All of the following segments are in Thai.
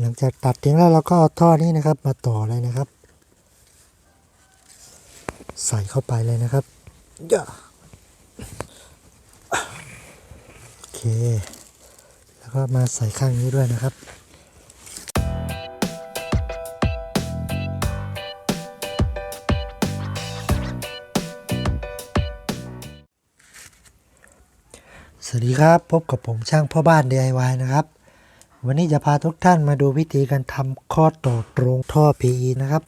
หลังจากตัดทิ้งแล้วเราก็เอาท่อนี้นะครับ มาต่อเลยนะครับ ใส่เข้าไปเลยนะครับย่าโอเค แล้วก็มาใส่ข้างนี้ด้วยนะครับสวัสดีครับ พบกับผมช่างพ่อบ้าน DIY นะครับ วันนี้จะพาทุกท่านมาดูวิธีการทำข้อต่อตรงท่อ PE นะครับ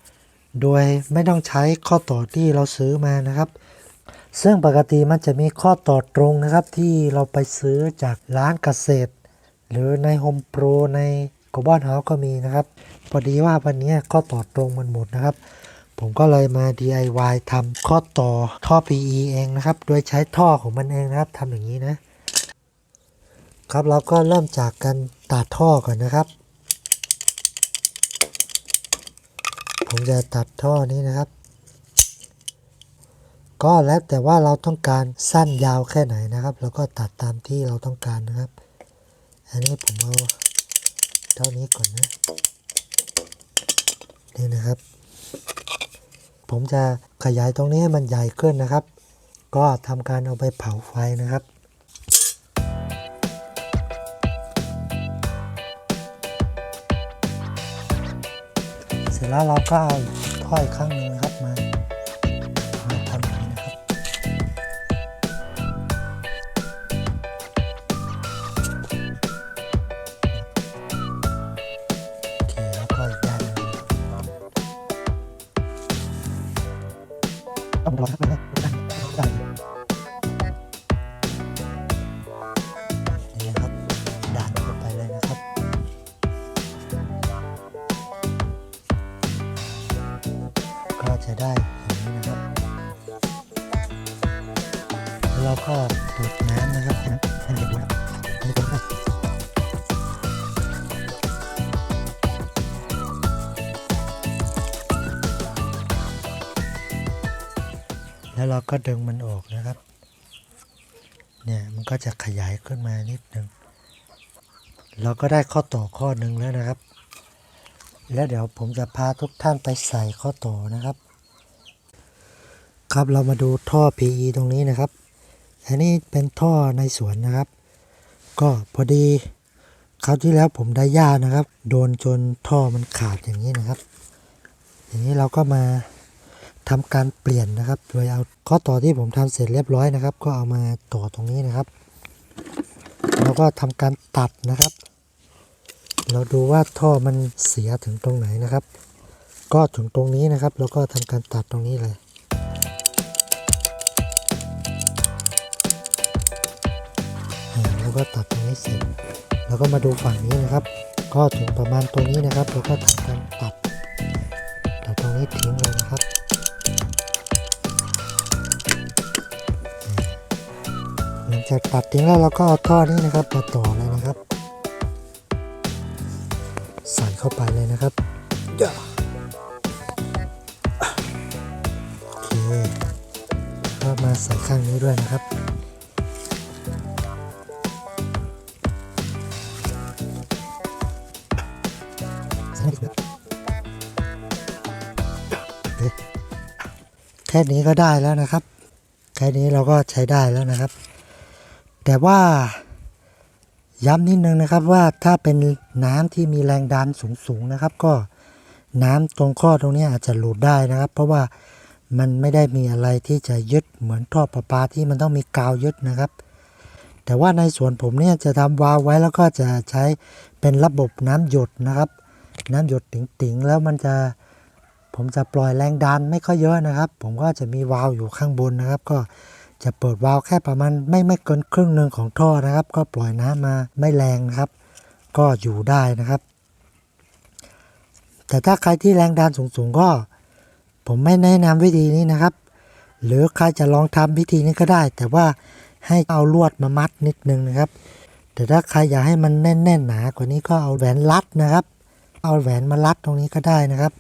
โดยไม่ต้องใช้ข้อต่อที่เราซื้อมานะครับ ซึ่งปกติมันจะมีข้อต่อตรงนะครับ ที่เราไปซื้อจากร้านเกษตร หรือใน Home Pro ในกบอนเฮาก็มีนะครับ พอดีว่าวันนี้ข้อต่อตรงมันหมดนะครับ ผมก็เลยมา DIY ทำข้อต่อท่อ PE เองนะครับ โดยใช้ท่อของมันเองนะครับทำอย่างนี้นะ ครับเราก็เริ่มจากการตัดท่อก่อนนะครับ ผมจะตัดท่อนี้นะครับ ก็แล้วแต่ว่าเราต้องการสั้นยาวแค่ไหนนะครับแล้วก็ตัดตามที่เราต้องการนะครับ อันนี้ผมเอาเท่านี้ก่อนนะนี่นะครับ ผมจะขยายตรงนี้ให้มันใหญ่ขึ้นนะครับ ก็ทำการเอาไปเผาไฟนะครับ แล้วเราก็เอาถ้อยข้างหนึ่งครับมา เราก็เปิดน้ำนะครับให้ให้เด็กดูนะครับให้เด็กดูนะครับแล้วเราก็ดึงมันออกนะครับ เนี่ยมันก็จะขยายขึ้นมานิดนึง เราก็ได้ข้อต่อข้อหนึ่งแล้วนะครับ แล้วเดี๋ยวผมจะพาทุกท่านไปใส่ข้อต่อนะครับครับเรามาดูท่อ PE ตรงนี้นะครับ อันนี้เป็นท่อในสวนนะครับ ก็พอดีคราวที่แล้วผมได้หญ้านะครับ โดนจนท่อมันขาดอย่างนี้นะครับ อย่างนี้เราก็มาทำการเปลี่ยนนะครับ โดยเอาข้อต่อที่ผมทำเสร็จเรียบร้อยนะครับ ก็เอามาต่อตรงนี้นะครับ แล้วก็ทำการตัดนะครับ เราดูว่าท่อมันเสียถึงตรงไหนนะครับ ก็ถึงตรงนี้นะครับ แล้วก็ทำการตัดตรงนี้เลย แล้วก็ตัดตรงนี้เสร็จ แล้วก็มาดูฝั่งนี้นะครับ ก็ถึงประมาณตรงนี้นะครับ แล้วก็ทำการตัด ตัดตรงนี้ทิ้งเลยนะครับหลังจากตัดทิ้งแล้วเราก็เอาท่อนี้นะครับมาต่อเลยนะครับใส่เข้าไปเลยนะครับโอเคก็มาใส่ข้างนี้ด้วยนะครับ แค่นี้ก็ได้แล้วนะครับ แค่นี้เราก็ใช้ได้แล้วนะครับ แต่ว่าย้ำนิดนึงนะครับว่าถ้าเป็นน้ำที่มีแรงดันสูงๆนะครับ ก็น้ำตรงข้อตรงนี้อาจจะหลุดได้นะครับ เพราะว่ามันไม่ได้มีอะไรที่จะยึดเหมือนท่อประปาที่มันต้องมีกาวยึดนะครับ แต่ว่าในส่วนผมเนี่ยจะทำวาล์วไว้แล้วก็จะใช้เป็นระบบน้ำหยดนะครับ น้ำหยดติ๋งๆ แล้วมันจะผมจะปล่อยแรงดันไม่ค่อยเยอะนะครับ ผมก็จะมีวาล์วอยู่ข้างบนนะครับ ก็จะเปิดวาล์วแค่ประมาณไม่ไม่เกินครึ่งหนึ่งของท่อนะครับ ก็ปล่อยน้ำมาไม่แรงนะครับ ก็อยู่ได้นะครับ แต่ถ้าใครที่แรงดันสูงๆก็ ผมไม่แนะนำวิธีนี้นะครับ หรือใครจะลองทำวิธีนี้ก็ได้ แต่ว่าให้เอาลวดมามัดนิดนึงนะครับ แต่ถ้าใครอยากให้มันแน่นๆหนากว่านี้ก็เอาแหวนรัดนะครับ เอาแหวนมารัดตรงนี้ก็ได้นะครับ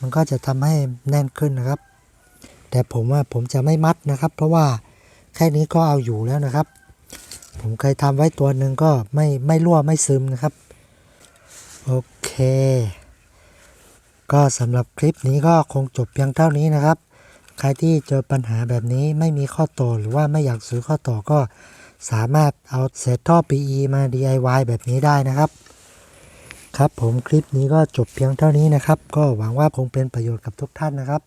มันก็จะทำให้แน่นขึ้นนะครับ แต่ผมว่าผมจะไม่มัดนะครับ เพราะว่าแค่นี้ก็เอาอยู่แล้วนะครับ ผมเคยทำไว้ตัวหนึ่งก็ไม่ไม่รั่วไม่ซึมนะครับ โอเค ก็สำหรับคลิปนี้ก็คงจบเพียงเท่านี้นะครับ ใครที่เจอปัญหาแบบนี้ไม่มีข้อต่อหรือว่าไม่อยากซื้อข้อต่อก็สามารถเอาเศษท่อ PE มา DIY แบบนี้ได้นะครับ ครับผมคลิปนี้ก็จบเพียงเท่านี้นะครับ ก็หวังว่าคงเป็นประโยชน์กับทุกท่านนะครับ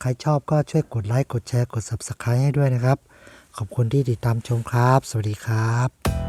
ใครชอบก็ช่วยกดไลค์กดแชร์กด Subscribe ให้ด้วยนะครับ ขอบคุณที่ติดตามชมครับ สวัสดีครับ